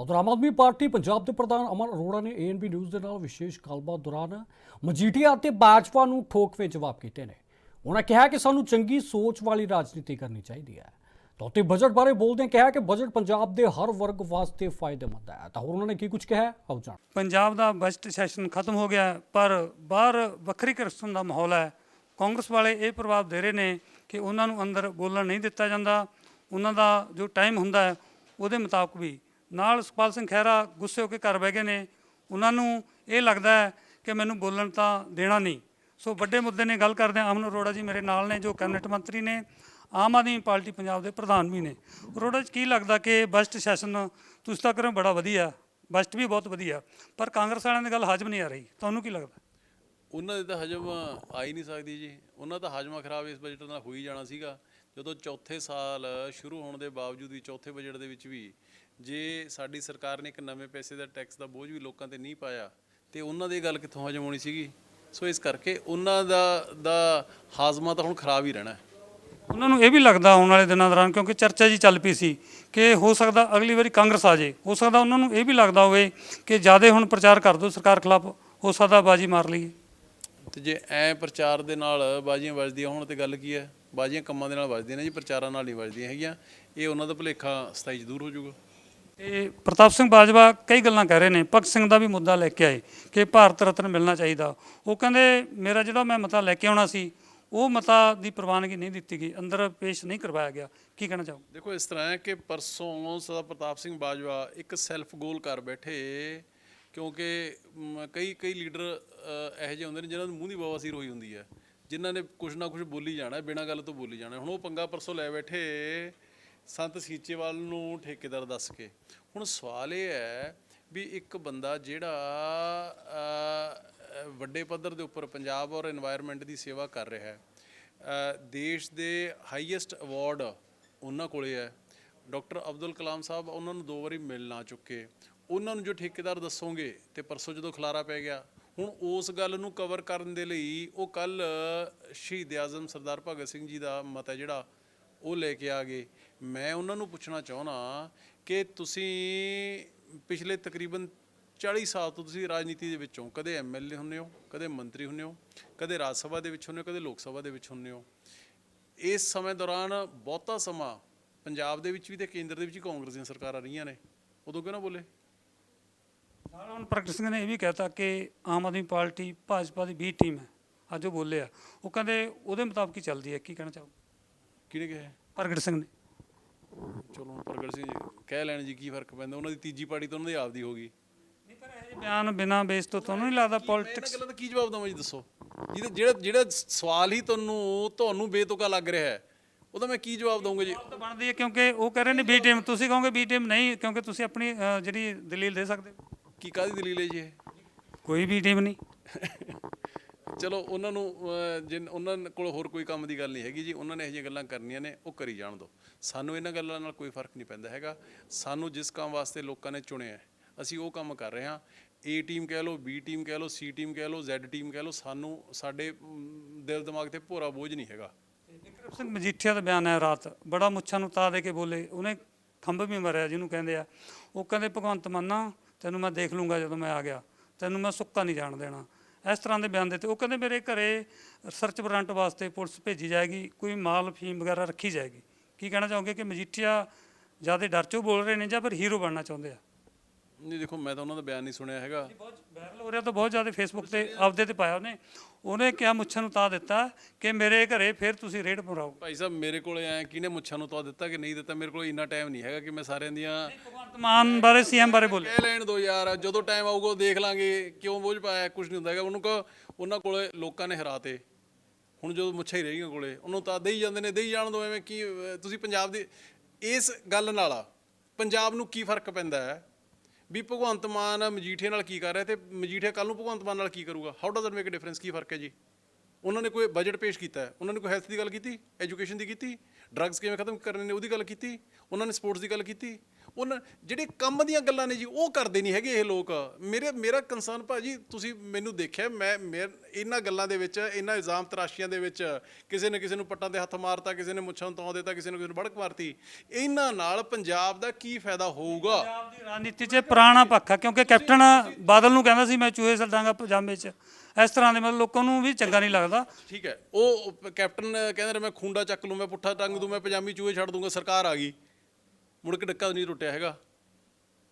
ਉਧਰ ਆਮ ਆਦਮੀ ਪਾਰਟੀ ਪੰਜਾਬ ਦੇ ਪ੍ਰਧਾਨ ਅਮਰ ਅਰੋੜਾ ਨੇ ਏਐਨਬੀ ਨਿਊਜ਼ ਦੇ ਨਾਲ ਵਿਸ਼ੇਸ਼ ਗੱਲਬਾਤ ਦੌਰਾਨ ਮਜੀਠੀਆ ਅਤੇ ਭਾਜਪਾ ਨੂੰ ਠੋਕਵੇਂ ਜਵਾਬ ਕੀਤੇ ਨੇ। ਉਹਨਾਂ ਕਿਹਾ ਕਿ ਸਾਨੂੰ ਚੰਗੀ ਸੋਚ ਵਾਲੀ ਰਾਜਨੀਤੀ ਕਰਨੀ ਚਾਹੀਦੀ ਹੈ। ਤਾਂ ਉੱਤੇ ਬਜਟ ਬਾਰੇ ਬੋਲਦਿਆਂ ਕਿਹਾ ਕਿ ਬਜਟ ਪੰਜਾਬ ਦੇ ਹਰ ਵਰਗ ਵਾਸਤੇ ਫਾਇਦੇਮੰਦ ਹੈ। ਤਾਂ ਹੋਰ ਉਹਨਾਂ ਨੇ ਕੀ ਕੁਝ ਕਿਹਾ ਹੈ? ਆਓ ਜਾਣ। ਪੰਜਾਬ ਦਾ ਬਜਟ ਸੈਸ਼ਨ ਖਤਮ ਹੋ ਗਿਆ, ਪਰ ਬਾਹਰ ਵੱਖਰੀ ਕਿਸਮ ਦਾ ਮਾਹੌਲ ਹੈ। ਕਾਂਗਰਸ ਵਾਲੇ ਇਹ ਪ੍ਰਭਾਵ ਦੇ ਰਹੇ ਨੇ ਕਿ ਉਹਨਾਂ ਨੂੰ ਅੰਦਰ ਬੋਲਣ ਨਹੀਂ ਦਿੱਤਾ ਜਾਂਦਾ। ਉਹਨਾਂ ਦਾ ਜੋ ਟਾਈਮ ਹੁੰਦਾ ਹੈ, ਉਹਦੇ ਮੁਤਾਬਕ ਵੀ ਨਾਲ ਸੁਖਪਾਲ ਸਿੰਘ ਖਹਿਰਾ ਗੁੱਸੇ ਹੋ ਕੇ ਘਰ ਬਹਿ ਗਏ ਨੇ। ਉਹਨਾਂ ਨੂੰ ਇਹ ਲੱਗਦਾ ਹੈ ਕਿ ਮੈਨੂੰ ਬੋਲਣ ਤਾਂ ਦੇਣਾ ਨਹੀਂ। ਸੋ ਵੱਡੇ ਮੁੱਦੇ ਨੇ ਗੱਲ ਕਰਦੇ ਹਾਂ। ਅਮਨ ਅਰੋੜਾ ਜੀ ਮੇਰੇ ਨਾਲ ਨੇ, ਜੋ ਕੈਬਨਿਟ ਮੰਤਰੀ ਨੇ, ਆਮ ਆਦਮੀ ਪਾਰਟੀ ਪੰਜਾਬ ਦੇ ਪ੍ਰਧਾਨ ਵੀ ਨੇ। ਅਰੋੜਾ ਜੀ, ਕੀ ਲੱਗਦਾ ਕਿ ਬਜਟ ਸੈਸ਼ਨ ਤੁਸੀਂ ਤਾਂ ਕਰੋ, ਬੜਾ ਵਧੀਆ। ਬਜਟ ਵੀ ਬਹੁਤ ਵਧੀਆ। ਪਰ ਕਾਂਗਰਸ ਵਾਲਿਆਂ ਦੀ ਗੱਲ ਹਾਜ਼ਮ ਨਹੀਂ ਆ ਰਹੀ। ਤੁਹਾਨੂੰ ਕੀ ਲੱਗਦਾ? ਉਹਨਾਂ ਦੇ ਤਾਂ ਹਜਮ ਆ ਹੀ ਨਹੀਂ ਸਕਦੀ ਜੀ। ਉਹਨਾਂ ਦਾ ਹਜਮਾ ਖਰਾਬ ਇਸ ਬਜਟ ਨਾਲ ਹੋ ਹੀ ਜਾਣਾ ਸੀਗਾ। ਜਦੋਂ ਚੌਥੇ ਸਾਲ ਸ਼ੁਰੂ ਹੋਣ ਦੇ ਬਾਵਜੂਦ ਵੀ, ਚੌਥੇ ਬਜਟ ਦੇ ਵਿੱਚ ਵੀ ਜੇ ਸਾਡੀ ਸਰਕਾਰ ਨੇ ਇੱਕ ਨਵੇਂ ਪੈਸੇ ਦਾ ਟੈਕਸ ਦਾ ਬੋਝ ਵੀ ਲੋਕਾਂ ਤੇ ਨਹੀਂ ਪਾਇਆ ਤੇ ਉਹਨਾਂ ਦੀ ਗੱਲ ਕਿੱਥੋਂ ਹਜਮ ਹੋਣੀ ਸੀਗੀ? ਸੋ ਇਸ ਕਰਕੇ ਉਹਨਾਂ ਦਾ ਦਾ ਹਾਜ਼ਮਾ ਤਾਂ ਹੁਣ ਖਰਾਬ ਹੀ ਰਹਿਣਾ ਹੈ। ਉਹਨਾਂ ਨੂੰ ਇਹ ਵੀ ਲੱਗਦਾ ਆਉਣ ਵਾਲੇ ਦਿਨਾਂ ਦੌਰਾਨ ਕਿਉਂਕਿ ਚਰਚਾ ਜੀ ਚੱਲ ਪਈ ਸੀ ਕਿ ਹੋ ਸਕਦਾ ਅਗਲੀ ਵਾਰੀ ਕਾਂਗਰਸ ਆ ਜੇ ਹੋ ਸਕਦਾ ਉਹਨਾਂ ਨੂੰ ਇਹ ਵੀ ਲੱਗਦਾ ਹੋਵੇ ਕਿ ਜ਼ਿਆਦਾ ਹੁਣ ਪ੍ਰਚਾਰ ਕਰ ਦਿਓ ਸਰਕਾਰ ਖਿਲਾਫ ਹੋ ਸਕਦਾ ਬਾਜੀ ਮਾਰ ਲਈਏ। ਤੇ ਜੇ ਐ ਪ੍ਰਚਾਰ ਦੇ ਨਾਲ ਬਾਜ਼ੀਆਂ ਵੱਜਦੀਆਂ ਹੋਣ ਤੇ ਗੱਲ ਕੀ ਹੈ? ਬਾਜ਼ੀਆਂ ਕੰਮਾਂ ਦੇ ਨਾਲ ਵੱਜਦੀਆਂ ਨੇ ਜੀ ਪ੍ਰਚਾਰਾਂ ਨਾਲ ਨਹੀਂ ਵੱਜਦੀਆਂ ਹੈਗੀਆਂ। ਇਹ ਉਹਨਾਂ ਦਾ ਭੁਲੇਖਾ ਸਥਾਈ 'ਚ ਦੂਰ ਹੋ ਜਾਊਗਾ। ਤੇ ਪ੍ਰਤਾਪ ਸਿੰਘ ਬਾਜਵਾ ਕਈ ਗੱਲਾਂ ਕਹਿ ਰਹੇ ਨੇ। ਭਗਤ ਸਿੰਘ ਦਾ ਵੀ ਮੁੱਦਾ ਲੈ ਕੇ ਆਏ ਕਿ ਭਾਰਤ ਰਤਨ ਮਿਲਣਾ ਚਾਹੀਦਾ। ਉਹ ਕਹਿੰਦੇ, ਮੇਰਾ ਜਿਹੜਾ ਮੈਂ ਮਤਾ ਲੈ ਕੇ ਆਉਣਾ ਸੀ, ਉਹ ਮਤਾ ਦੀ ਪ੍ਰਵਾਨਗੀ ਨਹੀਂ ਦਿੱਤੀ ਗਈ। ਅੰਦਰ ਪੇਸ਼ ਨਹੀਂ ਕਰਵਾਇਆ ਗਿਆ। ਕੀ ਕਹਿਣਾ ਚਾਹੋ ਦੇਖੋ, ਇਸ ਤਰ੍ਹਾਂ ਹੈ ਕਿ ਪਰਸੋਂ ਸਦਾ ਪ੍ਰਤਾਪ ਸਿੰਘ ਬਾਜਵਾ ਇੱਕ ਸੈਲਫ ਗੋਲ ਕਰ ਬੈਠੇ, ਕਿਉਂਕਿ ਕਈ ਕਈ ਲੀਡਰ ਇਹੋ ਜਿਹੇ ਹੁੰਦੇ ਨੇ ਜਿਨ੍ਹਾਂ ਨੂੰ ਮੂੰਹ ਦੀ ਬਵਾਸੀਰ ਹੋਈ ਹੁੰਦੀ ਹੈ, ਜਿਨ੍ਹਾਂ ਨੇ ਕੁਝ ਨਾ ਕੁਝ ਬੋਲੀ ਜਾਣਾ, ਬਿਨਾਂ ਗੱਲ ਤੋਂ ਬੋਲੀ ਜਾਣਾ। ਹੁਣ ਉਹ ਪੰਗਾ ਪਰਸੋਂ ਲੈ ਬੈਠੇ ਸੰਤ ਸੀਚੇਵਾਲ ਨੂੰ ਠੇਕੇਦਾਰ ਦੱਸ ਕੇ। ਹੁਣ ਸਵਾਲ ਇਹ ਹੈ ਵੀ ਇੱਕ ਬੰਦਾ ਜਿਹੜਾ ਵੱਡੇ ਪੱਧਰ ਦੇ ਉੱਪਰ ਪੰਜਾਬ ਔਰ এনवायरमेंट ਦੀ ਸੇਵਾ ਕਰ ਰਿਹਾ ਹੈ ਦੇਸ਼ ਦੇ ਹਾਈਐਸਟ ਅਵਾਰਡ ਉਹਨਾਂ ਕੋਲੇ ਹੈ। ਡਾਕਟਰ ਅਬਦੁਲ ਕਲਾਮ ਸਾਹਿਬ, ਉਹਨਾਂ ਨੂੰ ਦੋ ਵਾਰੀ ਮਿਲ ਨਾ ਚੁੱਕੇ। ਉਹਨਾਂ ਨੂੰ ਜੋ ਠੇਕੇਦਾਰ ਦੱਸੋਗੇ ਤੇ ਪਰਸੋਂ ਜਦੋਂ ਖਲਾਰਾ ਪੈ ਗਿਆ, ਹੁਣ ਉਸ ਗੱਲ ਨੂੰ ਕਵਰ ਕਰਨ ਦੇ ਲਈ ਉਹ ਕੱਲ ਸ਼ਹੀਦ ਆਜ਼ਮ ਸਰਦਾਰ ਭਗਤ ਸਿੰਘ ਜੀ ਦਾ ਮਤ ਹੈ ਜਿਹੜਾ, ਉਹ ਲੈ ਕੇ ਆ ਗਏ। ਮੈਂ ਉਹਨਾਂ ਨੂੰ ਪੁੱਛਣਾ ਚਾਹੁੰਦਾ ਕਿ ਤੁਸੀਂ ਪਿਛਲੇ ਤਕਰੀਬਨ 40 ਸਾਲ ਤੋਂ ਤੁਸੀਂ ਰਾਜਨੀਤੀ ਦੇ ਵਿੱਚੋਂ ਕਦੇ ਐਮਐਲਏ ਹੁੰਨੇ ਹੋ ਕਦੇ ਮੰਤਰੀ ਹੁੰਨੇ ਹੋ ਕਦੇ ਰਾਜ ਸਭਾ ਦੇ ਵਿੱਚ ਹੁੰਨੇ ਹੋ ਕਦੇ ਲੋਕ ਸਭਾ ਦੇ ਵਿੱਚ ਹੁੰਨੇ ਹੋ। ਇਸ ਸਮੇਂ ਦੌਰਾਨ ਬਹੁਤਾ ਸਮਾਂ ਪੰਜਾਬ ਦੇ ਵਿੱਚ ਵੀ ਤੇ ਕੇਂਦਰ ਦੇ ਵਿੱਚ ਕਾਂਗਰਸ ਦੀਆਂ ਸਰਕਾਰਾਂ ਰਹੀਆਂ ਨੇ। ਉਦੋਂ ਕਿਉਂ ਨਾ ਬੋਲੇ? ਨਾਲ ਹੁਣ ਪ੍ਰਗਟ ਸਿੰਘ ਨੇ ਇਹ ਵੀ ਕਹਿਤਾ ਕਿ ਆਮ ਆਦਮੀ ਪਾਰਟੀ ਭਾਜਪਾ ਦੀ ਵੀ ਟੀਮ ਹੈ। ਅੱਜ ਉਹ ਬੋਲੇ ਆ। ਉਹ ਕਹਿੰਦੇ ਉਹਦੇ ਮੁਤਾਬਕ ਹੀ ਚੱਲਦੀ ਹੈ। ਕੀ ਕਹਿਣਾ ਚਾਹੋ ਕਿਹਨੇ ਕਿਹਾ ਪ੍ਰਗਟ ਸਿੰਘ ਨੇ। ਚਲੋ ਪ੍ਰਗਟ ਸਿੰਘ ਜੀ ਕਹਿ ਲੈਣ ਜੀ ਕੀ ਫ਼ਰਕ ਪੈਂਦਾ ਉਹਨਾਂ ਦੀ ਤੀਜੀ ਪਾਰਟੀ ਤਾਂ ਉਹਨਾਂ ਦੀ ਆਪਦੀ ਹੋਗੀ ਨਹੀਂ ਪਰ ਇਹ ਜਿਹੇ ਬਿਆਨ ਬਿਨਾਂ ਬੇਸ ਤੋਂ ਤੁਹਾਨੂੰ ਨਹੀਂ ਲੱਗਦਾ ਪੋਲਿਟਿਕਸ ਗੱਲਾਂ ਦਾ ਕੀ ਜਵਾਬ ਦਵਾਂ ਜੀ ਦੱਸੋ। ਜਿਹਦਾ ਜਿਹੜਾ ਜਿਹੜਾ ਸਵਾਲ ਹੀ ਤੁਹਾਨੂੰ ਤੁਹਾਨੂੰ ਬੇਤੁਕਾ ਲੱਗ ਰਿਹਾ ਹੈ ਉਹਦਾ ਮੈਂ ਕੀ ਜਵਾਬ ਦਵਾਂਗਾ ਜੀ? ਤਾਂ ਬਣਦੀ ਹੈ ਕਿਉਂਕਿ ਉਹ ਕਹਿ ਰਹੇ ਨੇ ਬੀ ਟੀਮ ਤੁਸੀਂ ਕਹੋਗੇ ਬੀ ਟੀਮ ਨਹੀਂ ਕਿਉਂਕਿ ਤੁਸੀਂ ਆਪਣੀ ਅ, ਜਿਹੜੀ ਦਲੀਲ ਦੇ ਸਕਦੇ ਹੋ। ਕੀ ਕਾਦੀ ਦਲੀਲ ਹੈ ਜੀ ਇਹ? ਕੋਈ ਵੀ ਟੀਮ ਨਹੀਂ। ਚਲੋ ਉਹਨਾਂ ਨੂੰ ਅਹ, ਜਿਨ ਉਹਨਾਂ ਕੋਲ ਹੋਰ ਕੋਈ ਕੰਮ ਦੀ ਗੱਲ ਨਹੀਂ ਹੈਗੀ ਜੀ ਉਹਨਾਂ ਨੇ ਇਹ ਜਿਹੀਆਂ ਗੱਲਾਂ ਕਰਨੀਆਂ ਨੇ ਉਹ ਕਰੀ ਜਾਣ ਦਿਓ। ਸਾਨੂੰ ਇਹਨਾਂ ਗੱਲਾਂ ਨਾਲ ਕੋਈ ਫ਼ਰਕ ਨਹੀਂ ਪੈਂਦਾ ਹੈਗਾ। ਸਾਨੂੰ ਜਿਸ ਕੰਮ ਵਾਸਤੇ ਲੋਕਾਂ ਨੇ ਚੁਣਿਆ ਅਸੀਂ ਉਹ ਕੰਮ ਕਰ ਰਹੇ ਹਾਂ। ਏ ਟੀਮ ਕਹਿ ਲਓ ਬੀ ਟੀਮ ਕਹਿ ਲਓ ਸੀ ਟੀਮ ਕਹਿ ਲਓ ਜ਼ੈਡ ਟੀਮ ਕਹਿ ਲਓ ਸਾਨੂੰ ਸਾਡੇ ਦਿਲ ਦਿਮਾਗ ਤੇ ਭੋਰਾ ਬੋਝ ਨਹੀਂ ਹੈਗਾ। ਨਿਕਰਪ ਸਿੰਘ ਮਜੀਠੀਆ ਦਾ ਬਿਆਨ ਹੈ ਰਾਤ। ਬੜਾ ਮੁੱਛਾਂ ਨੂੰ ਤਾ ਦੇ ਕੇ ਬੋਲੇ। ਉਹਨੇ ਖੰਭ ਵੀ ਮਰਿਆ ਜਿਹਨੂੰ ਕਹਿੰਦੇ ਆ। ਉਹ ਕਹਿੰਦੇ ਭਗਵੰਤ ਮਾਨਾ ਤੈਨੂੰ ਮੈਂ ਦੇਖ ਲੂੰਗਾ ਜਦੋਂ ਮੈਂ ਆ ਗਿਆ। ਤੈਨੂੰ ਮੈਂ ਸੁੱਕਾ ਨਹੀਂ ਜਾਣ ਦੇਣਾ। ਇਸ ਤਰ੍ਹਾਂ ਦੇ ਬਿਆਨ ਦਿੱਤੇ। ਉਹ ਕਹਿੰਦੇ ਮੇਰੇ ਘਰੇ ਰਿਸਰਚ ਵਾਰੰਟ ਵਾਸਤੇ ਪੁਲਿਸ ਭੇਜੀ ਜਾਏਗੀ, ਕੋਈ ਮਾਲ, ਫੀਮ ਵਗੈਰਾ ਰੱਖੀ ਜਾਏਗੀ। ਕੀ ਕਹਿਣਾ ਚਾਹੋਗੇ ਕਿ ਮਜੀਠੀਆ ਜ਼ਿਆਦਾ ਡਰ ਚੋਂ ਬੋਲ ਰਹੇ ਨੇ ਜਾਂ ਫਿਰ ਹੀਰੋ ਬਣਨਾ ਚਾਹੁੰਦੇ ਆ? ਨਹੀਂ ਦੇਖੋ ਮੈਂ ਤਾਂ ਉਹਨਾਂ ਦਾ ਬਿਆਨ ਨਹੀਂ ਸੁਣਿਆ ਹੈਗਾ। ਬਹੁਤ ਵਾਇਰਲ ਹੋ ਰਿਹਾ ਤਾਂ ਬਹੁਤ ਜ਼ਿਆਦਾ ਫੇਸਬੁੱਕ ਤੇ ਆਪਦੇ ਤੇ ਪਾਇਆ ਉਹਨੇ। ਉਹਨੇ ਕਿਹਾ ਮੁੱਛਾਂ ਨੂੰ ਤਾ ਦਿੱਤਾ ਕਿ ਮੇਰੇ ਘਰੇ ਫਿਰ ਤੁਸੀਂ ਰੇਡ ਮਰਾਓ। ਭਾਈ ਸਾਹਿਬ ਮੇਰੇ ਕੋਲੇ ਆਏ ਕਿਹਨੇ ਮੁੱਛਾਂ ਨੂੰ ਤਾਂ ਦਿੱਤਾ ਕਿ ਨਹੀਂ ਦਿੱਤਾ? ਮੇਰੇ ਕੋਲ ਇੰਨਾ ਟਾਈਮ ਨਹੀਂ ਹੈਗਾ ਕਿ ਮੈਂ ਸਾਰਿਆਂ ਦੀਆਂ ਭਗਵੰਤ ਮਾਨ ਬਾਰੇ ਸੀਐਮ ਬਾਰੇ ਬੋਲੇ। ਕਹਿ ਲੈਣ ਦੋ ਯਾਰ ਜਦੋਂ ਟਾਈਮ ਆਊਗਾ ਉਹ ਦੇਖ ਲਾਂਗੇ ਕਿਉਂ ਬੋਝ ਪਾਇਆ ਕੁਝ ਨਹੀਂ ਹੁੰਦਾ ਹੈਗਾ। ਉਹਨੂੰ ਕਹੋ ਉਹਨਾਂ ਕੋਲੇ ਲੋਕਾਂ ਨੇ ਹਰਾਤੇ। ਹੁਣ ਜਦੋਂ ਮੁੱਛਾਂ ਹੀ ਰਹਿ ਗਈਆਂ ਕੋਲੇ ਉਹਨੂੰ ਤਾਂ ਦੇਈ ਜਾਂਦੇ ਨੇ ਦੇਈ ਜਾਣ ਦੋ ਐਵੇਂ ਕੀ ਤੁਸੀਂ ਪੰਜਾਬ ਦੀ ਇਸ ਗੱਲ ਨਾਲ ਪੰਜਾਬ ਨੂੰ ਕੀ ਫ਼ਰਕ ਪੈਂਦਾ ਹੈ? ਵੀ ਭਗਵੰਤ ਮਾਨ ਮਜੀਠੇ ਨਾਲ ਕੀ ਕਰ ਰਿਹਾ ਤੇ ਮਜੀਠੇ ਕੱਲ ਨੂੰ ਭਗਵੰਤ ਮਾਨ ਨਾਲ ਕੀ ਕਰੂਗਾ? How does it make a difference ਕੀ ਫ਼ਰਕ ਹੈ ਜੀ? ਉਹਨਾਂ ਨੇ ਕੋਈ ਬਜਟ ਪੇਸ਼ ਕੀਤਾ ਉਹਨਾਂ ਨੇ ਕੋਈ ਹੈਲਥ ਦੀ ਗੱਲ ਕੀਤੀ ਐਜੂਕੇਸ਼ਨ ਦੀ ਕੀਤੀ ਡਰੱਗਸ ਕਿਵੇਂ ਖਤਮ ਕਰਨੇ ਨੇ ਉਹਦੀ ਗੱਲ ਕੀਤੀ, ਉਹਨਾਂ ਨੇ ਸਪੋਰਟਸ ਦੀ ਗੱਲ ਕੀਤੀ। ਉਹਨਾਂ ਜਿਹੜੇ ਕੰਮ ਦੀਆਂ ਗੱਲਾਂ ਨੇ ਜੀ, ਉਹ ਕਰਦੇ ਨਹੀਂ ਹੈਗੇ ਇਹ ਲੋਕ। ਮੇਰੇ, ਮੇਰਾ ਕੰਸਰਨ ਭਾਜੀ, ਤੁਸੀਂ ਮੈਨੂੰ ਦੇਖਿਆ, ਮੈਂ ਮੈਂ ਇਹਨਾਂ ਗੱਲਾਂ ਦੇ ਵਿੱਚ, ਇਹਨਾਂ ਇਲਜ਼ਾਮ ਤਰਾਸ਼ੀਆਂ ਦੇ ਵਿੱਚ ਕਿਸੇ ਨੇ ਕਿਸੇ ਨੂੰ ਪੱਟਾਂ ਦੇ ਹੱਥ ਮਾਰਤਾ, ਕਿਸੇ ਨੇ ਮੁੱਛਾਂ ਨੂੰ ਦਿੱਤਾ, ਕਿਸੇ ਨੇ ਕਿਸੇ ਨੂੰ ਬੜਕ ਮਾਰਤੀ। ਇਹਨਾਂ ਨਾਲ ਪੰਜਾਬ ਦਾ ਕੀ ਫਾਇਦਾ ਹੋਊਗਾ? ਪੰਜਾਬ ਦੀ ਰਾਜਨੀਤੀ 'ਚ ਪੁਰਾਣਾ ਪੱਖ ਆ, ਕਿਉਂਕਿ ਕੈਪਟਨ ਬਾਦਲ ਨੂੰ ਕਹਿੰਦਾ ਸੀ, ਮੈਂ ਚੂਹੇ ਛੱਡਾਂਗਾ ਪਜਾਮੇ 'ਚ। ਇਸ ਤਰ੍ਹਾਂ ਦੇ ਮਤਲਬ ਲੋਕਾਂ ਨੂੰ ਵੀ ਚੰਗਾ ਨਹੀਂ ਲੱਗਦਾ। ਠੀਕ ਹੈ, ਉਹ ਕੈਪਟਨ ਕਹਿੰਦੇ ਨੇ ਮੈਂ ਖੁੰਡਾ ਚੱਕ ਲੂੰ, ਮੈਂ ਪੁੱਠਾ ਟੰਗ ਦੂੰ, ਮੈਂ ਪਜਾਮੀ ਚੂਹੇ ਛੱਡ ਦੂੰਗਾ, ਸਰਕਾਰ ਆ ਗਈ। ਮੁੜ ਕੇ ਡੱਕਾ ਨਹੀਂ ਟੁੱਟਿਆ ਹੈਗਾ।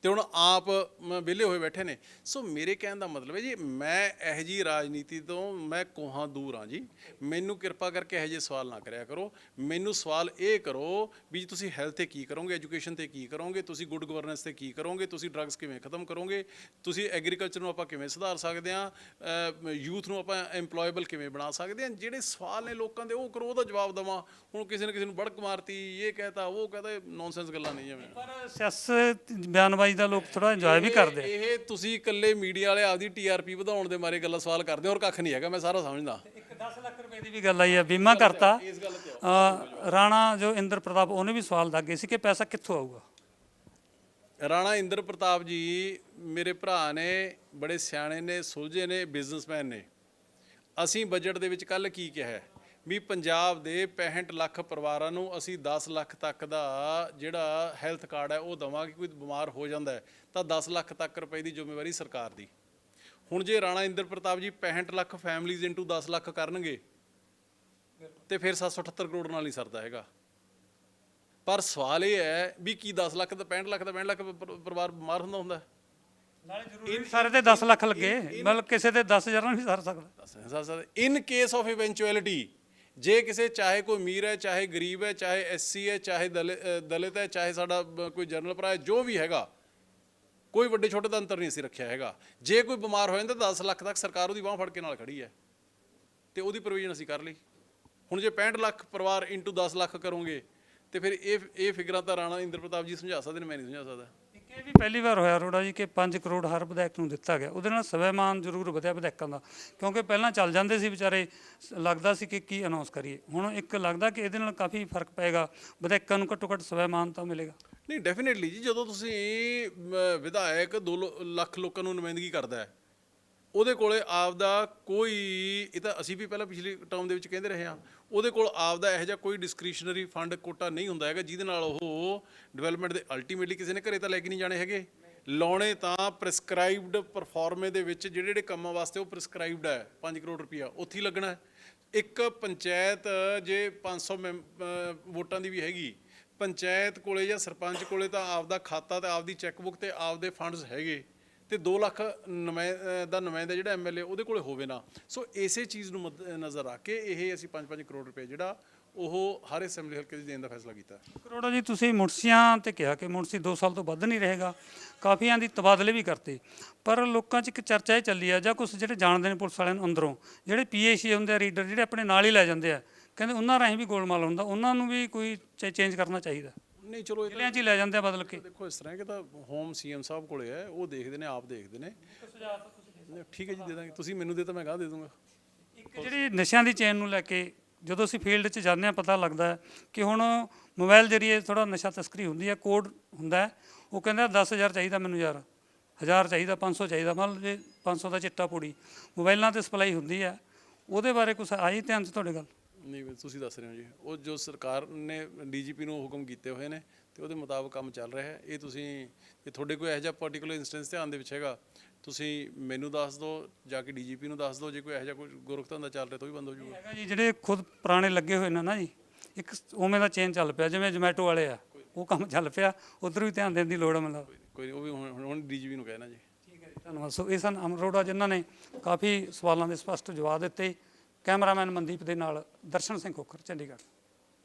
ਤੇ ਹੁਣ ਆਪ ਮ- ਵਿਹਲੇ ਹੋਏ ਬੈਠੇ ਨੇ। ਸੋ ਮੇਰੇ ਕਹਿਣ ਦਾ ਮਤਲਬ ਹੈ ਜੀ, ਮੈਂ ਇਹੋ ਜੀ ਰਾਜਨੀਤੀ ਤੋਂ ਮੈਂ ਕੋਹਾਂ ਦੂਰ ਹਾਂ ਜੀ। ਮੈਨੂੰ ਕਿਰਪਾ ਕਰਕੇ ਇਹੋ ਜਿਹੇ ਸਵਾਲ ਨਾ ਕਰਿਆ ਕਰੋ। ਮੈਨੂੰ ਸਵਾਲ ਇਹ ਕਰੋ ਵੀ ਜੀ ਤੁਸੀਂ ਹੈਲਥ ਤੇ ਕੀ ਕਰੋਗੇ ਐਜੂਕੇਸ਼ਨ ਤੇ ਕੀ ਕਰੋਗੇ, ਤੁਸੀਂ ਗੁੱਡ ਗਵਰਨੈਂਸ ਤੇ ਕੀ ਕਰੋਗੇ, ਤੁਸੀਂ ਡਰੱਗਸ ਕਿਵੇਂ ਖਤਮ ਕਰੋਗੇ, ਤੁਸੀਂ ਐਗਰੀਕਲਚਰ ਨੂੰ ਆਪਾਂ ਕਿਵੇਂ ਸੁਧਾਰ ਸਕਦੇ ਹਾਂ ਯੂਥ ਨੂੰ ਆਪਾਂ ਏਮਪਲੋਏਬਲ ਕਿਵੇਂ ਬਣਾ ਸਕਦੇ ਹਾਂ, ਜਿਹੜੇ ਸਵਾਲ ਨੇ ਲੋਕਾਂ ਦੇ, ਉਹ ਕਰੋ, ਉਹਦਾ ਜਵਾਬ ਦਵਾਂ। ਹੁਣ ਕਿਸੇ ਨੇ ਕਿਸੇ ਨੂੰ ਬੜਕ ਮਾਰਤੀ, ਇਹ ਕਹਤਾ, ਉਹ ਕਹਤਾ ਨੌਨਸੈਂਸ ਗੱਲਾਂ ਨਹੀਂ ਜਿਵੇਂ ਪਰ ਸਿਆਸਤ ਬਿਆਨਬਾਜ਼ੀ ਦਾ ਲੋਕ ਥੋੜਾ ਇੰਜੋਏ ਵੀ ਕਰਦੇ ਆ। ਇਹ ਤੁਸੀਂ ਇਕੱਲੇ ਮੀਡੀਆ ਵਾਲੇ ਆਪਦੀ ਟੀਆਰਪੀ ਵਧਾਉਣ ਦੇ ਮਾਰੇ ਗੱਲਾਂ ਸਵਾਲ ਕਰਦੇ ਹੋ ਔਰ ਕੱਖ ਨਹੀਂ ਹੈਗਾ ਮੈਂ ਸਾਰਾ ਸਮਝਦਾ। ਇੱਕ 10 ਲੱਖ ਰੁਪਏ ਦੀ ਵੀ ਗੱਲ ਆਈ ਹੈ ਬੀਮਾ ਕਰਤਾ। ਅ, ਰਾਣਾ ਜੋ ਇੰਦਰ ਪ੍ਰਤਾਪ ਉਹਨੇ ਵੀ ਸਵਾਲ ਦਾਗੇ ਸੀ ਕਿ ਪੈਸਾ ਕਿੱਥੋਂ ਆਊਗਾ? ਰਾਣਾ ਇੰਦਰ ਪ੍ਰਤਾਪ ਜੀ ਮੇਰੇ ਭਰਾ ਨੇ ਬੜੇ ਸਿਆਣੇ ਨੇ ਸੁਲਝੇ ਨੇ ਬਿਜ਼ਨਸਮੈਨ ਨੇ। ਅਸੀਂ ਬਜਟ ਦੇ ਵਿੱਚ ਕੱਲ ਕੀ ਕਿਹਾ ਹੈ? ਵੀ ਪੰਜਾਬ ਦੇ 65 ਲੱਖ ਪਰਿਵਾਰਾਂ ਨੂੰ ਅਸੀਂ 10 ਲੱਖ ਤੱਕ ਦਾ ਜਿਹੜਾ ਹੈਲਥ ਕਾਰਡ ਹੈ ਉਹ ਦਵਾਂਗੇ ਕੋਈ ਬਿਮਾਰ ਹੋ ਜਾਂਦਾ ਹੈ ਤਾਂ 10 ਲੱਖ ਤੱਕ ਰੁਪਏ ਦੀ ਜ਼ਿੰਮੇਵਾਰੀ ਸਰਕਾਰ ਦੀ। ਹੁਣ ਜੇ ਰਾਣਾ ਇੰਦਰ ਪ੍ਰਤਾਪ ਜੀ 65 ਲੱਖ ਫੈਮਲੀਜ਼ ਇਨਟੂ 10 ਲੱਖ ਕਰਨਗੇ ਤੇ ਫਿਰ 778 ਕਰੋੜ ਨਾਲ ਨਹੀਂ ਸਰਦਾ ਹੈਗਾ। ਪਰ ਸਵਾਲ ਇਹ ਹੈ ਵੀ ਕੀ 10 ਲੱਖ ਦਾ 65 ਲੱਖ ਦਾ 65 ਲੱਖ ਪਰ- ਪਰਿਵਾਰ ਬਿਮਾਰ ਹੁੰਦਾ ਹੁੰਦਾ ਹੈ? ਜ਼ਰੂਰੀ ਸਾਰੇ ਤੇ 10 ਲੱਖ ਲੱਗੇ ਮਤਲਬ ਕਿਸੇ ਤੇ 10000 ਨਾਲ ਵੀ ਸਰ ਸਕਦਾ। ਇਨ ਕੇਸ ਆਫ ਇਵੈਂਚੁਅਲਿਟੀ ਜੇ ਕਿਸੇ, ਚਾਹੇ ਕੋਈ ਅਮੀਰ ਹੈ, ਚਾਹੇ ਗਰੀਬ ਹੈ, ਚਾਹੇ ਐਸਸੀ ਹੈ, ਚਾਹੇ ਦਲਿ- ਦਲਿਤ ਹੈ, ਚਾਹੇ ਸਾਡਾ ਕੋਈ ਜਰਨਲ ਭਰਾ ਹੈ, ਜੋ ਵੀ ਹੈਗਾ, ਕੋਈ ਵੱਡੇ ਛੋਟੇ ਦਾ ਅੰਤਰ ਨਹੀਂ ਅਸੀਂ ਰੱਖਿਆ ਹੈਗਾ। ਜੇ ਕੋਈ ਬਿਮਾਰ ਹੋ ਜਾਂਦਾ ਤਾਂ 10 ਲੱਖ ਤੱਕ ਸਰਕਾਰ ਉਹਦੀ ਬਾਹ ਫੜ ਕੇ ਨਾਲ ਖੜੀ ਹੈ। ਤੇ ਉਹਦੀ ਪ੍ਰੋਵੀਜ਼ਨ ਅਸੀਂ ਕਰ ਲਈ। ਹੁਣ ਜੇ 65 ਲੱਖ ਪਰਿਵਾਰ ਇਨਟੂ 10 ਲੱਖ ਕਰੋਗੇ, ਤੇ ਫਿਰ ਇਹ ਇਹ ਫਿਗਰਾਂ ਤਾਂ ਰਾਣਾ ਇੰਦਰ ਪ੍ਰਤਾਪ ਜੀ ਸਮਝਾ ਸਕਦੇ ਨੇ, ਮੈਂ ਨਹੀਂ ਸਮਝਾ ਸਕਦਾ। ਇਹ ਵੀ ਪਹਿਲੀ ਵਾਰ ਹੋਇਆ ਅਰੋੜਾ ਜੀ ਕਿ 5 ਕਰੋੜ ਹਰ ਵਿਧਾਇਕ ਨੂੰ ਦਿੱਤਾ ਗਿਆ। ਉਹਦੇ ਨਾਲ ਸਵੈਮਾਨ ਜ਼ਰੂਰ ਵਧਿਆ ਵਿਧਾਇਕਾਂ ਦਾ, ਕਿਉਂਕਿ ਪਹਿਲਾਂ ਚੱਲ ਜਾਂਦੇ ਸੀ ਵਿਚਾਰੇ, ਲੱਗਦਾ ਸੀ ਕਿ ਕੀ ਅਨਾਉਂਸ ਕਰੀਏ। ਹੁਣ ਇੱਕ ਲੱਗਦਾ ਕਿ ਇਹਦੇ ਨਾਲ ਕਾਫੀ ਫ਼ਰਕ ਪਏਗਾ, ਵਿਧਾਇਕਾਂ ਨੂੰ ਘੱਟੋ ਘੱਟ ਸਵੈਮਾਨ ਤਾਂ ਮਿਲੇਗਾ। ਨਹੀਂ ਡੈਫੀਨਿਟਲੀ ਜੀ, ਜਦੋਂ ਤੁਸੀਂ ਵਿਧਾਇਕ 2 ਲੱਖ ਲੋਕਾਂ ਨੂੰ ਨੁਮਾਇੰਦਗੀ ਕਰਦਾ ਹੈ, ਉਹਦੇ ਕੋਲੇ ਆਪਦਾ ਕੋਈ, ਇਹ ਤਾਂ ਅਸੀਂ ਵੀ ਪਹਿਲਾਂ ਪਿਛਲੀ ਟਰਮ ਦੇ ਵਿੱਚ ਕਹਿੰਦੇ ਰਹੇ ਹਾਂ ਉਹਦੇ ਕੋਲ ਆਪਦਾ ਇਹੋ ਜਿਹਾ ਕੋਈ ਡਿਸਕ੍ਰਿਸ਼ਨਰੀ ਫੰਡ ਕੋਟਾ ਨਹੀਂ ਹੁੰਦਾ ਹੈਗਾ, ਜਿਹਦੇ ਨਾਲ ਉਹ ਡਿਵੈਲਪਮੈਂਟ ਦੇ ਅਲਟੀਮੇਟਲੀ ਕਿਸੇ ਨੇ ਘਰੇ ਤਾਂ ਲੈ ਕੇ ਨਹੀਂ ਜਾਣੇ ਹੈਗੇ। ਲਾਉਣੇ ਤਾਂ ਪ੍ਰਿਸਕ੍ਰਾਈਬਡ ਪਰਫਾਰਮੇ ਦੇ ਵਿੱਚ ਜਿਹੜੇ ਜਿਹੜੇ ਕੰਮਾਂ ਵਾਸਤੇ ਉਹ ਪ੍ਰਿਸਕ੍ਰਾਈਬਡ ਹੈ 5 ਕਰੋੜ ਰੁਪਇਆ ਉੱਥੇ ਹੀ ਲੱਗਣਾ ਇੱਕ ਪੰਚਾਇਤ ਜੇ 500 ਮੈਂਬ- ਅਹ ਵੋਟਾਂ ਦੀ ਵੀ ਹੈਗੀ, ਪੰਚਾਇਤ ਕੋਲੇ ਜਾਂ ਸਰਪੰਚ ਕੋਲੇ ਤਾਂ ਆਪਦਾ ਖਾਤਾ ਤੇ ਆਪਦੀ ਚੈੱਕਬੁੱਕ ਤੇ ਆਪਦੇ ਫੰਡਸ ਹੈਗੇ। ਤੇ 2 ਲੱਖ ਨੁਮਾਇ- ਦਾ ਨੁਮਾਇੰਦਾ ਜਿਹੜਾ ਐਮਐਲਏ ਉਹਦੇ ਕੋਲੇ ਹੋਵੇ ਨਾ। ਸੋ ਇਸੇ ਚੀਜ਼ ਨੂੰ ਮੱਦ ਨਜ਼ਰ ਰੱਖ ਕੇ ਇਹ ਅਸੀਂ 5-5 ਕਰੋੜ ਰੁਪਏ ਜਿਹੜਾ ਉਹ ਹਰ ਅਸੈਂਬਲੀ ਹਲਕੇ 'ਚ ਦੇਣ ਦਾ ਫੈਸਲਾ ਕੀਤਾ ਕਰੋੜਾ ਜੀ, ਤੁਸੀਂ ਮੁਨਸੀਆਂ ਤੇ ਕਿਹਾ ਕਿ ਮੁਨਸੀ 2 ਸਾਲ ਤੋਂ ਵੱਧ ਨਹੀਂ ਰਹੇਗਾ। ਕਾਫੀਆਂ ਦੀ ਤਬਾਦਲੇ ਵੀ ਕਰਤੇ। ਪਰ ਲੋਕਾਂ 'ਚ ਇੱਕ ਚਰਚਾ ਇਹ ਚੱਲੀ ਆ, ਜਾਂ ਕੁਝ ਜਿਹੜੇ ਜਾਣਦੇ ਨੇ ਪੁਲਿਸ ਵਾਲਿਆਂ ਨੂੰ ਅੰਦਰੋਂ, ਜਿਹੜੇ ਪੀਏਸੀ ਹੁੰਦੇ ਆ, ਰੀਡਰ ਜਿਹੜੇ ਆਪਣੇ ਨਾਲ ਹੀ ਲੈ ਜਾਂਦੇ ਆ, ਕਹਿੰਦੇ ਉਹਨਾਂ ਰਾਹੀਂ ਵੀ ਗੋਲਮਾਲ ਹੁੰਦਾ, ਉਹਨਾਂ ਨੂੰ ਵੀ ਕੋਈ ਚੇਂਜ ਕਰਨਾ ਚਾਹੀਦਾ। ਨਹੀਂ ਚਲੋ ਇਹ ਜ਼ਿਲ੍ਹਿਆਂ 'ਚ ਹੀ ਲੈ ਜਾਂਦੇ ਆ ਬਦਲ ਕੇ। ਦੇਖੋ ਇਸ ਤਰ੍ਹਾਂ ਹੈ ਕਿ ਤਾਂ ਹੋਮ ਸੀਐਮ ਸਾਹਿਬ ਕੋਲੇ ਹੈ ਉਹ ਦੇਖਦੇ ਨੇ ਆਪ ਦੇਖਦੇ ਨੇ। ਠੀਕ ਹੈ ਜੀ ਦੇ ਦਾਂਗੇ। ਤੁਸੀਂ ਮੈਨੂੰ ਦੇ ਤਾਂ ਮੈਂ ਗਾਹ ਦੇ ਦੂੰਗਾ। ਇੱਕ ਜਿਹੜੀ ਨਸ਼ਿਆਂ ਦੀ ਚੇਨ ਨੂੰ ਲੈ ਕੇ ਜਦੋਂ ਅਸੀਂ ਫੀਲਡ 'ਚ ਜਾਂਦੇ ਆ ਪਤਾ ਲੱਗਦਾ ਹੈ ਕਿ ਹੁਣ ਮੋਬਾਈਲ ਜਰੀਏ ਥੋੜਾ ਨਸ਼ਾ ਤਸਕਰੀ ਹੁੰਦੀ ਹੈ ਕੋਡ ਹੁੰਦਾ ਹੈ। ਉਹ ਕਹਿੰਦਾ 10000 ਚਾਹੀਦਾ ਮੈਨੂੰ ਯਾਰ 1000 ਚਾਹੀਦਾ 500 ਚਾਹੀਦਾ ਮੰਨ ਲਓ ਜੇ 500 ਦਾ ਚਿੱਟਾ ਪੂੜੀ। ਮੋਬਾਈਲਾਂ ਤੇ ਸਪਲਾਈ ਹੁੰਦੀ ਹੈ। ਉਹਦੇ ਬਾਰੇ ਕੁਝ ਆਈ ਧਿਆਨ 'ਚ ਤੁਹਾਡੇ ਗੱਲ? ਨਹੀਂ ਬਈ ਤੁਸੀਂ ਦੱਸ ਰਹੇ ਹੋ ਜੀ। ਉਹ ਜੋ ਸਰਕਾਰ ਨੇ ਡੀਜੀਪੀ ਨੂੰ ਹੁਕਮ ਕੀਤੇ ਹੋਏ ਨੇ ਤੇ ਉਹਦੇ ਮੁਤਾਬਕ ਕੰਮ ਚੱਲ ਰਿਹਾ ਹੈ। ਇਹ ਤੁਸੀਂ ਜੇ ਤੁਹਾਡੇ ਕੋਈ ਇਹੋ ਜਿਹਾ ਪਾਰਟਿਕੂਲਰ ਇੰਸਟੈਂਸ ਧਿਆਨ ਦੇ ਵਿੱਚ ਹੈਗਾ? ਤੁਸੀਂ ਮੈਨੂੰ ਦੱਸ ਦਿਓ ਜਾ ਕੇ ਡੀਜੀਪੀ ਨੂੰ ਦੱਸ ਦਿਓ ਜੇ ਕੋਈ ਇਹੋ ਜਿਹਾ ਕੋਈ ਗੁਰਖ ਧੰਦਾ ਚੱਲ ਰਿਹਾ ਤਾਂ ਉਹ ਵੀ ਬੰਦ ਹੋ ਜਾਊਗਾ। ਹੈਗਾ ਜੀ ਜਿਹੜੇ ਖੁਦ ਪੁਰਾਣੇ ਲੱਗੇ ਹੋਏ ਨੇ ਨਾ ਜੀ ਇੱਕ ਉਵੇਂ ਦਾ ਚੇਨ ਚੱਲ ਪਿਆ ਜਿਵੇਂ ਜੋਮੈਟੋ ਵਾਲੇ ਆ। ਉਹ ਕੰਮ ਚੱਲ ਪਿਆ ਉਧਰ ਵੀ ਧਿਆਨ ਦੇਣ ਦੀ ਲੋੜ ਹੈ ਮਤਲਬ ਕੋਈ ਉਹ ਵੀ ਹੁਣ ਹੁਣ ਡੀਜੀਪੀ ਨੂੰ ਕਹਿਣਾ ਜੀ। ਠੀਕ ਹੈ ਜੀ ਧੰਨਵਾਦ। ਸੋ ਇਹ ਸਨ ਅਮਰ ਅਰੋੜਾ ਜਿਨ੍ਹਾਂ ਨੇ ਕਾਫੀ ਸਵਾਲਾਂ ਦੇ ਸਪਸ਼ਟ ਜਵਾਬ ਦਿੱਤੇ। ਕੈਮਰਾਮੈਨ ਮਨਦੀਪ ਦੇ ਨਾਲ ਦਰਸ਼ਨ ਸਿੰਘ ਖੋਖਰ ਚੰਡੀਗੜ੍ਹ।